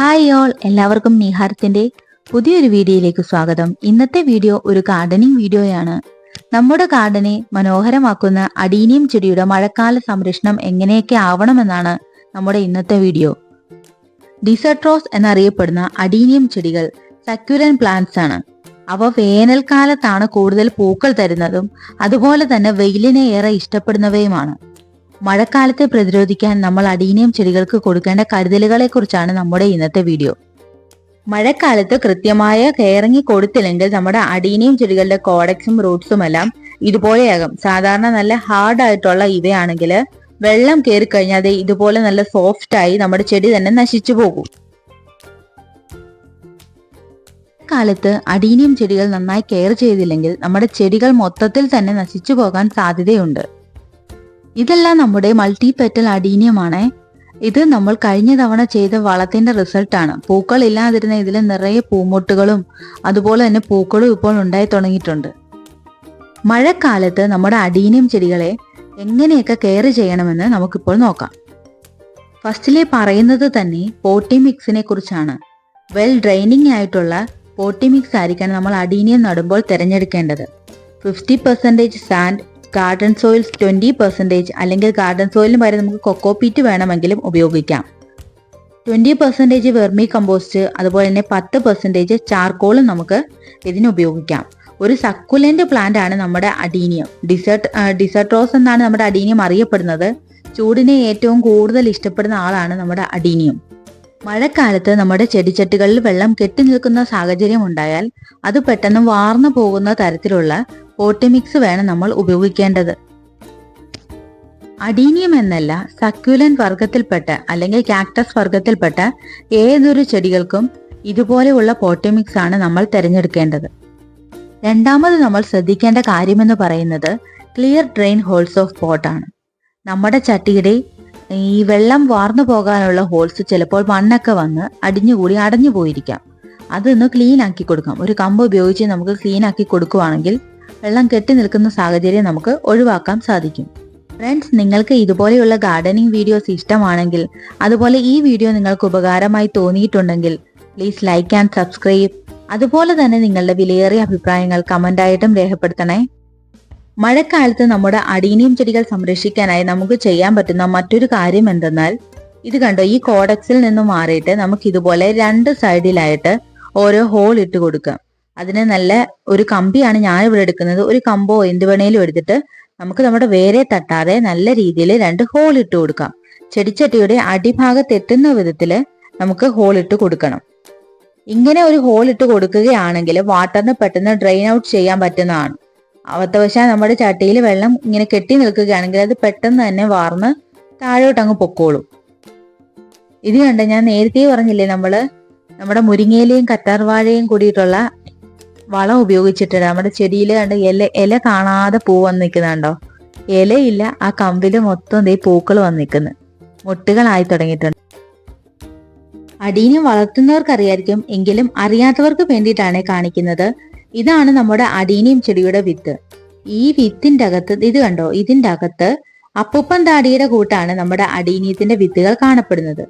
Hi all എല്ലാവർക്കും നിഹാരത്തിന്റെ പുതിയൊരു വീഡിയോയിലേക്ക് സ്വാഗതം. ഇന്നത്തെ വീഡിയോ ഒരു ഗാർഡനിങ് വീഡിയോയാണ്. നമ്മുടെ ഗാർഡനെ മനോഹരമാക്കുന്ന അടീനിയം ചെടിയുടെ മഴക്കാല സംരക്ഷണം എങ്ങനെയൊക്കെ ആവണമെന്നാണ് നമ്മുടെ ഇന്നത്തെ വീഡിയോ. ഡിസട്രോസ് എന്നറിയപ്പെടുന്ന അടീനിയം ചെടികൾ സക്യുലൻ പ്ലാന്റ്സ് ആണ്. അവ വേനൽക്കാലത്താണ് കൂടുതൽ പൂക്കൾ തരുന്നതും അതുപോലെ തന്നെ വെയിലിനെ ഏറെ ഇഷ്ടപ്പെടുന്നവയുമാണ്. മഴക്കാലത്തെ പ്രതിരോധിക്കാൻ നമ്മൾ അടീനിയം ചെടികൾക്ക് കൊടുക്കേണ്ട കരുതലുകളെ കുറിച്ചാണ് നമ്മുടെ ഇന്നത്തെ വീഡിയോ. മഴക്കാലത്ത് കൃത്യമായ കെയറിങ് കൊടുത്തില്ലെങ്കിൽ നമ്മുടെ അടീനിയം ചെടികളുടെ കോഡക്സും റൂട്ട്സും എല്ലാം ഇതുപോലെയാകും. സാധാരണ നല്ല ഹാർഡ് ആയിട്ടുള്ള ഇവയാണെങ്കിൽ വെള്ളം കയറി കഴിഞ്ഞാൽ ഇതുപോലെ നല്ല സോഫ്റ്റ് ആയി നമ്മുടെ ചെടി തന്നെ നശിച്ചു പോകും. കാലത്ത് അടീനിയം ചെടികൾ നന്നായി കെയർ ചെയ്തില്ലെങ്കിൽ നമ്മുടെ ചെടികൾ മൊത്തത്തിൽ തന്നെ നശിച്ചു പോകാൻ സാധ്യതയുണ്ട്. ഇതെല്ലാം നമ്മുടെ മൾട്ടി പെറ്റൽ അടീനിയമാണ്. ഇത് നമ്മൾ കഴിഞ്ഞ തവണ ചെയ്ത വളത്തിന്റെ റിസൾട്ടാണ് പൂക്കൾ ഇല്ലാതിരുന്ന ഇതിൽ നിറയെ പൂമൊട്ടുകളും അതുപോലെ തന്നെ പൂക്കളും ഇപ്പോൾ ഉണ്ടായി തുടങ്ങിയിട്ടുണ്ട്. മഴക്കാലത്ത് നമ്മുടെ അടീനിയം ചെടികളെ എങ്ങനെയൊക്കെ കെയർ ചെയ്യണമെന്ന് നമുക്കിപ്പോൾ നോക്കാം. ഫസ്റ്റിലെ പറയുന്നത് തന്നെ പോട്ടി മിക്സിനെ കുറിച്ചാണ്. വെൽ ഡ്രെയിനിങ് ആയിട്ടുള്ള പോട്ടി മിക്സ് ആയിരിക്കണം നമ്മൾ അടീനിയം നടുമ്പോൾ തിരഞ്ഞെടുക്കേണ്ടത്. Fifty percentage sand garden soils twenty percentage അല്ലെങ്കിൽ ഗാർഡൻ സോയിലിന് പകരം നമുക്ക് കൊക്കോ പീറ്റ് വേണമെങ്കിലും ഉപയോഗിക്കാം. ട്വന്റി പെർസെന്റേജ് വെർമി കമ്പോസ്റ്റ് അതുപോലെ തന്നെ പത്ത് പെർസെന്റേജ് ചാർക്കോളും നമുക്ക് ഇതിന് ഉപയോഗിക്കാം. ഒരു സക്കുലന്റ് പ്ലാന്റ് ആണ് നമ്മുടെ അഡീനിയം ഡിസേർട്ട് ഡിസേർട്ട് റോസ് എന്നാണ് നമ്മുടെ അഡീനിയം അറിയപ്പെടുന്നത്. ചൂടിനെ ഏറ്റവും കൂടുതൽ ഇഷ്ടപ്പെടുന്ന ആളാണ് നമ്മുടെ അഡീനിയം മഴക്കാലത്ത് നമ്മുടെ ചെടിച്ചട്ടികളിൽ വെള്ളം കെട്ടി നിൽക്കുന്ന സാഹചര്യം ഉണ്ടായാൽ അത് പെട്ടെന്ന് വാർന്നു പോകുന്ന തരത്തിലുള്ള പോട്ടിമിക്സ് വേണം നമ്മൾ ഉപയോഗിക്കേണ്ടത്. അഡീനിയം എന്നല്ല സക്യുലൻ വർഗത്തിൽപ്പെട്ട അല്ലെങ്കിൽ കാക്ടസ് വർഗത്തിൽപ്പെട്ട ഏതൊരു ചെടികൾക്കും ഇതുപോലെയുള്ള പോട്ടിമിക്സ് ആണ് നമ്മൾ തിരഞ്ഞെടുക്കേണ്ടത്. രണ്ടാമത് നമ്മൾ ശ്രദ്ധിക്കേണ്ട കാര്യമെന്ന് പറയുന്നത് ക്ലിയർ ഡ്രെയിൻ ഹോൾസ് ഓഫ് പോട്ടാണ് നമ്മുടെ ചട്ടിയുടെ ഈ വെള്ളം വാർന്നു പോകാനുള്ള ഹോൾസ് ചിലപ്പോൾ മണ്ണൊക്കെ വന്ന് അടിഞ്ഞുകൂടി അടഞ്ഞു പോയിരിക്കാം അതൊന്ന് ക്ലീൻ ആക്കി കൊടുക്കാം. ഒരു കമ്പ് ഉപയോഗിച്ച് നമുക്ക് ക്ലീൻ ആക്കി കൊടുക്കുവാണെങ്കിൽ വെള്ളം കെട്ടി നിൽക്കുന്ന സാഹചര്യം നമുക്ക് ഒഴിവാക്കാൻ സാധിക്കും. ഫ്രണ്ട്സ് നിങ്ങൾക്ക് ഇതുപോലെയുള്ള ഗാർഡനിങ് വീഡിയോസ് ഇഷ്ടമാണെങ്കിൽ അതുപോലെ ഈ വീഡിയോ നിങ്ങൾക്ക് ഉപകാരമായി തോന്നിയിട്ടുണ്ടെങ്കിൽ പ്ലീസ് ലൈക്ക് ആൻഡ് സബ്സ്ക്രൈബ് അതുപോലെ തന്നെ നിങ്ങളുടെ വിലയേറിയ അഭിപ്രായങ്ങൾ കമന്റായിട്ടും രേഖപ്പെടുത്തണേ. മഴക്കാലത്ത് നമ്മുടെ അടീനിയം ചെടികൾ സംരക്ഷിക്കാനായി നമുക്ക് ചെയ്യാൻ പറ്റുന്ന മറ്റൊരു കാര്യം എന്തെന്നാൽ ഇത് കണ്ടോ ഈ കോഡക്സിൽ നിന്ന് മാറിയിട്ട് നമുക്ക് ഇതുപോലെ രണ്ട് സൈഡിലായിട്ട് ഓരോ ഹോൾ ഇട്ട് കൊടുക്കാം. അതിന് നല്ല ഒരു കമ്പിയാണ് ഞാൻ ഇവിടെ എടുക്കുന്നത്. ഒരു കമ്പോ എന്ത് വേണേലും എടുത്തിട്ട് നമുക്ക് നമ്മുടെ വേരെ തട്ടാതെ നല്ല രീതിയിൽ രണ്ട് ഹോൾ ഇട്ട് കൊടുക്കാം. ചെടിച്ചട്ടിയുടെ അടിഭാഗത്ത് എത്തുന്ന വിധത്തിൽ നമുക്ക് ഹോൾ ഇട്ട് കൊടുക്കണം. ഇങ്ങനെ ഒരു ഹോൾ ഇട്ട് കൊടുക്കുകയാണെങ്കിൽ വാട്ടറിന് പെട്ടെന്ന് ഡ്രെയിൻ ഔട്ട് ചെയ്യാൻ പറ്റുന്നതാണ്. അവത്തവശാൽ നമ്മുടെ ചട്ടിയിൽ വെള്ളം ഇങ്ങനെ കെട്ടി നിൽക്കുകയാണെങ്കിൽ അത് പെട്ടെന്ന് തന്നെ വാർന്ന് താഴോട്ട് അങ്ങ് പൊക്കോളും. ഇത് കണ്ട് ഞാൻ നേരത്തെ പറഞ്ഞില്ലേ നമ്മൾ നമ്മുടെ മുരിങ്ങയിലയും കറ്റാർവാഴയും കൂടിയിട്ടുള്ള വളം ഉപയോഗിച്ചിട്ട് നമ്മുടെ ചെടിയിൽ കണ്ട് ഇല ഇല കാണാതെ പൂ വന്ന് നിൽക്കുന്നുണ്ടോ? ഇലയില്ല ആ കമ്പിൽ മൊത്തം ദേ പൂക്കൾ വന്ന് നിൽക്കുന്നു. മുട്ടുകളായി തുടങ്ങിയിട്ടുണ്ട്. അടീനെ വളർത്തുന്നവർക്കറിയായിരിക്കും എങ്കിലും അറിയാത്തവർക്ക് വേണ്ടിയിട്ടാണ് കാണിക്കുന്നത്. ഇതാണ് നമ്മുടെ അടീനിയം ചെടിയുടെ വിത്ത്. ഈ വിത്തിന്റെ അകത്ത് ഇത് കണ്ടോ? ഇതിന്റെ അകത്ത് അപ്പൂപ്പൻ താടിയുടെ കൂട്ടാണ് നമ്മുടെ അടീനിയത്തിന്റെ വിത്തുകൾ കാണപ്പെടുന്നത്.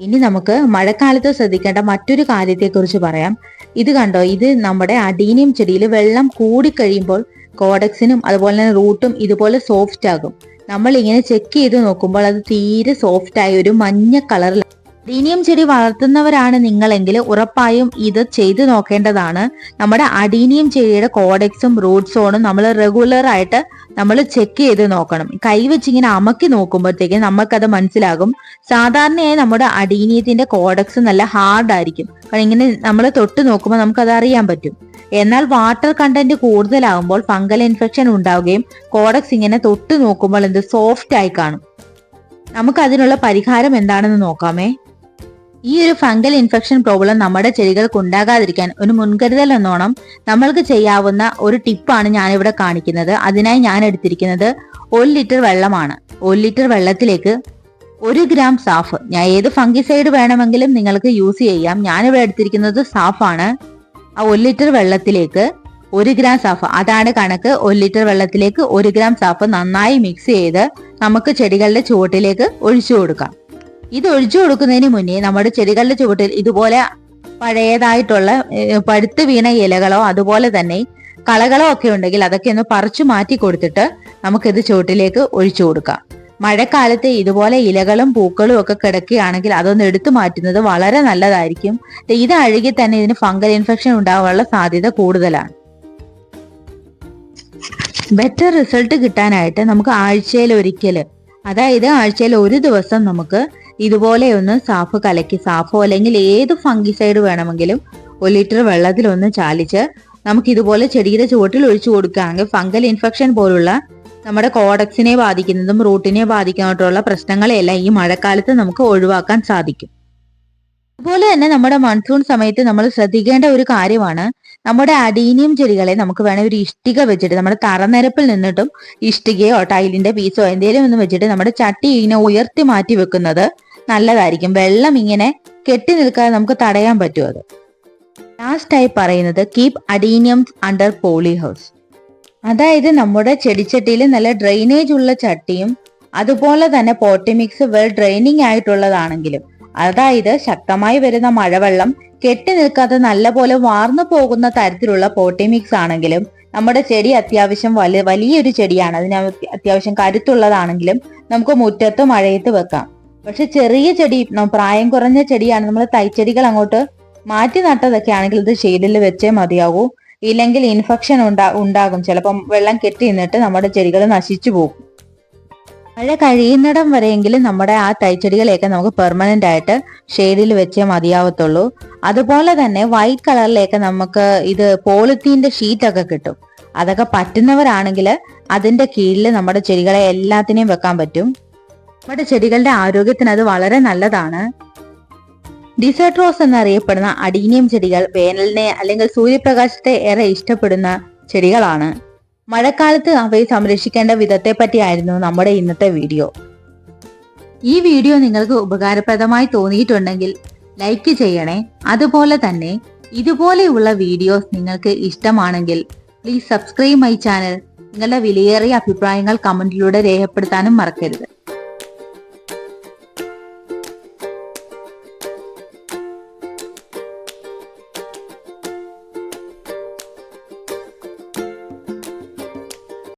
ഇനി നമുക്ക് മഴക്കാലത്ത് ശ്രദ്ധിക്കേണ്ട മറ്റൊരു കാര്യത്തെക്കുറിച്ച് പറയാം. ഇത് കണ്ടോ? ഇത് നമ്മുടെ അഡീനിയം ചെടിയിൽ വെള്ളം കൂടിക്കഴിയുമ്പോൾ കോഡക്സിനും അതുപോലെ തന്നെ റൂട്ടും ഇതുപോലെ സോഫ്റ്റ് ആകും. നമ്മൾ ഇങ്ങനെ ചെക്ക് ചെയ്ത് നോക്കുമ്പോൾ അത് തീരെ സോഫ്റ്റ് ആയ ഒരു മഞ്ഞ കളറിൽ അടീനിയം ചെടി വളർത്തുന്നവരാണ് നിങ്ങളെങ്കിൽ ഉറപ്പായും ഇത് ചെയ്തു നോക്കേണ്ടതാണ്. നമ്മുടെ അടീനിയം ചെടിയുടെ കോഡക്സും റൂട്ട് സോണും നമ്മൾ റെഗുലർ ആയിട്ട് നമ്മൾ ചെക്ക് ചെയ്ത് നോക്കണം. കൈവച്ച് ഇങ്ങനെ അമക്കി നോക്കുമ്പോഴത്തേക്കും നമുക്കത് മനസ്സിലാകും. സാധാരണയായി നമ്മുടെ അടീനിയത്തിന്റെ കോഡക്സ് നല്ല ഹാർഡ് ആയിരിക്കും. കാരണം ഇങ്ങനെ നമ്മൾ തൊട്ട് നോക്കുമ്പോൾ നമുക്കത് അറിയാൻ പറ്റും. എന്നാൽ വാട്ടർ കണ്ടന്റ് കൂടുതലാകുമ്പോൾ ഫംഗൽ ഇൻഫെക്ഷൻ ഉണ്ടാവുകയും കോഡക്സ് ഇങ്ങനെ തൊട്ട് നോക്കുമ്പോൾ എന്ത് സോഫ്റ്റ് ആയി കാണും. നമുക്ക് അതിനുള്ള പരിഹാരം എന്താണെന്ന് നോക്കാമേ. ഈ ഒരു ഫംഗൽ ഇൻഫെക്ഷൻ പ്രോബ്ലം നമ്മുടെ ചെടികൾക്ക് ഉണ്ടാകാതിരിക്കാൻ ഒരു മുൻകരുതൽ എന്നോണം നമ്മൾക്ക് ചെയ്യാവുന്ന ഒരു ടിപ്പാണ് ഞാനിവിടെ കാണിക്കുന്നത്. അതിനായി ഞാൻ എടുത്തിരിക്കുന്നത് ഒരു ലിറ്റർ വെള്ളമാണ്. ഒരു ലിറ്റർ വെള്ളത്തിലേക്ക് ഒരു ഗ്രാം സാഫ്. ഞാൻ ഏത് ഫംഗിസൈഡ് വേണമെങ്കിലും നിങ്ങൾക്ക് യൂസ് ചെയ്യാം. ഞാനിവിടെ എടുത്തിരിക്കുന്നത് സാഫാണ്. ആ ഒരു ലിറ്റർ വെള്ളത്തിലേക്ക് ഒരു ഗ്രാം സാഫ്. അതാണ് കണക്ക്. ഒരു ലിറ്റർ വെള്ളത്തിലേക്ക് ഒരു ഗ്രാം സാഫ് നന്നായി മിക്സ് ചെയ്ത് നമുക്ക് ചെടികളുടെ ചുവട്ടിലേക്ക് ഒഴിച്ചു കൊടുക്കാം. ഇത് ഒഴിച്ചു കൊടുക്കുന്നതിന് മുന്നേ നമ്മുടെ ചെടികളുടെ ചുവട്ടിൽ ഇതുപോലെ പഴയതായിട്ടുള്ള പഴുത്തു വീണ ഇലകളോ അതുപോലെ തന്നെ കളകളോ ഒക്കെ ഉണ്ടെങ്കിൽ അതൊക്കെ ഒന്ന് പറിച്ചു മാറ്റി കൊടുത്തിട്ട് നമുക്കിത് ചുവട്ടിലേക്ക് ഒഴിച്ചു കൊടുക്കാം. മഴക്കാലത്ത് ഇതുപോലെ ഇലകളും പൂക്കളും ഒക്കെ കിടക്കുകയാണെങ്കിൽ അതൊന്ന് എടുത്തു മാറ്റുന്നത് വളരെ നല്ലതായിരിക്കും. ഇത് അഴുകി തന്നെ ഇതിന് ഫംഗൽ ഇൻഫെക്ഷൻ ഉണ്ടാകാനുള്ള സാധ്യത കൂടുതലാണ്. ബെറ്റർ റിസൾട്ട് കിട്ടാനായിട്ട് നമുക്ക് ആഴ്ചയിൽ ഒരിക്കൽ അതായത് ആഴ്ചയിൽ ഒരു ദിവസം നമുക്ക് ഇതുപോലെ ഒന്ന് സാഫ് കലക്കി സാഫോ അല്ലെങ്കിൽ ഏത് ഫംഗിസൈഡ് വേണമെങ്കിലും ഒരു ലിറ്റർ വെള്ളത്തിൽ ഒന്ന് ചാലിച്ച് നമുക്ക് ഇതുപോലെ ചെടിയുടെ ചുവട്ടിൽ ഒഴിച്ചു കൊടുക്കുകയാണെങ്കിൽ ഫംഗൽ ഇൻഫെക്ഷൻ പോലുള്ള നമ്മുടെ കോഡക്സിനെ ബാധിക്കുന്നതും റൂട്ടിനെ ബാധിക്കുന്നതായിട്ടുള്ള പ്രശ്നങ്ങളെല്ലാം ഈ മഴക്കാലത്ത് നമുക്ക് ഒഴിവാക്കാൻ സാധിക്കും. അതുപോലെ തന്നെ നമ്മുടെ മൺസൂൺ സമയത്ത് നമ്മൾ ശ്രദ്ധിക്കേണ്ട ഒരു കാര്യമാണ് നമ്മുടെ അഡീനിയം ചെടികളെ നമുക്ക് വേണമെങ്കിൽ ഒരു ഇഷ്ടിക വെച്ചിട്ട് നമ്മുടെ തറനിരപ്പിൽ നിന്നിട്ടും ഇഷ്ടികയോ ടൈലിന്റെ പീസോ എന്തെങ്കിലും ഒന്ന് വെച്ചിട്ട് നമ്മുടെ ചട്ടി ഇങ്ങനെ ഉയർത്തി മാറ്റി വെക്കുന്നത് നല്ലതായിരിക്കും. വെള്ളം ഇങ്ങനെ കെട്ടി നിൽക്കാതെ നമുക്ക് തടയാൻ പറ്റും അത്. ലാസ്റ്റായി പറയുന്നത് keep adenium under poly house അതായത് നമ്മുടെ ചെടിച്ചട്ടിയിൽ നല്ല ഡ്രെയിനേജ് ഉള്ള ചട്ടിയും അതുപോലെ തന്നെ പോട്ടിമിക്സ് വെൽ ഡ്രെയിനിങ് ആയിട്ടുള്ളതാണെങ്കിലും അതായത് ശക്തമായി വരുന്ന മഴവെള്ളം കെട്ടി നിൽക്കാതെ നല്ലപോലെ വാർന്നു പോകുന്ന തരത്തിലുള്ള പോട്ടിമിക്സ് ആണെങ്കിലും നമ്മുടെ ചെടി അത്യാവശ്യം വലിയ വലിയൊരു ചെടിയാണ്. അതിന് അത്യാവശ്യം കരുത്തുള്ളതാണെങ്കിലും നമുക്ക് മുറ്റത്ത് മഴയത്ത് വെക്കാം. പക്ഷെ ചെറിയ ചെടി പ്രായം കുറഞ്ഞ ചെടിയാണ്. നമ്മൾ തൈച്ചെടികൾ അങ്ങോട്ട് മാറ്റി നട്ടതൊക്കെ ആണെങ്കിൽ ഇത് ഷെയ്ഡിൽ വെച്ചേ മതിയാകൂ ഇല്ലെങ്കിൽ ഇൻഫെക്ഷൻ ഉണ്ടാ ഉണ്ടാകും. ചിലപ്പം വെള്ളം കെട്ടി നിന്നിട്ട് നമ്മുടെ ചെടികൾ നശിച്ചു പോകും. മഴ കഴിയുന്നിടം വരെയെങ്കിലും നമ്മുടെ ആ തൈച്ചെടികളെയൊക്കെ നമുക്ക് പെർമനന്റ് ആയിട്ട് ഷെയ്ഡിൽ വെച്ചേ മതിയാവത്തുള്ളൂ. അതുപോലെ തന്നെ വൈറ്റ് കളറിലേക്ക് നമുക്ക് ഇത് പോളിത്തീന്റെ ഷീറ്റൊക്കെ കിട്ടും. അതൊക്കെ പറ്റുന്നവരാണെങ്കിൽ അതിന്റെ കീഴിൽ നമ്മുടെ ചെടികളെ എല്ലാത്തിനെയും വെക്കാൻ പറ്റും. നമ്മുടെ ചെടികളുടെ ആരോഗ്യത്തിന് അത് വളരെ നല്ലതാണ്. ഡിസേർട്ട് എന്നറിയപ്പെടുന്ന അഡീനിയം ചെടികൾ വേനലിനെ അല്ലെങ്കിൽ സൂര്യപ്രകാശത്തെ ഏറെ ഇഷ്ടപ്പെടുന്ന ചെടികളാണ്. മഴക്കാലത്ത് അവയെ സംരക്ഷിക്കേണ്ട വിധത്തെ പറ്റിയായിരുന്നു നമ്മുടെ ഇന്നത്തെ വീഡിയോ. ഈ വീഡിയോ നിങ്ങൾക്ക് ഉപകാരപ്രദമായി തോന്നിയിട്ടുണ്ടെങ്കിൽ ലൈക്ക് ചെയ്യണേ. അതുപോലെ തന്നെ ഇതുപോലെയുള്ള വീഡിയോസ് നിങ്ങൾക്ക് ഇഷ്ടമാണെങ്കിൽ പ്ലീസ് സബ്സ്ക്രൈബ് മൈ ചാനൽ നിങ്ങളുടെ വിലയേറിയ അഭിപ്രായങ്ങൾ കമന്റിലൂടെ രേഖപ്പെടുത്താനും മറക്കരുത്.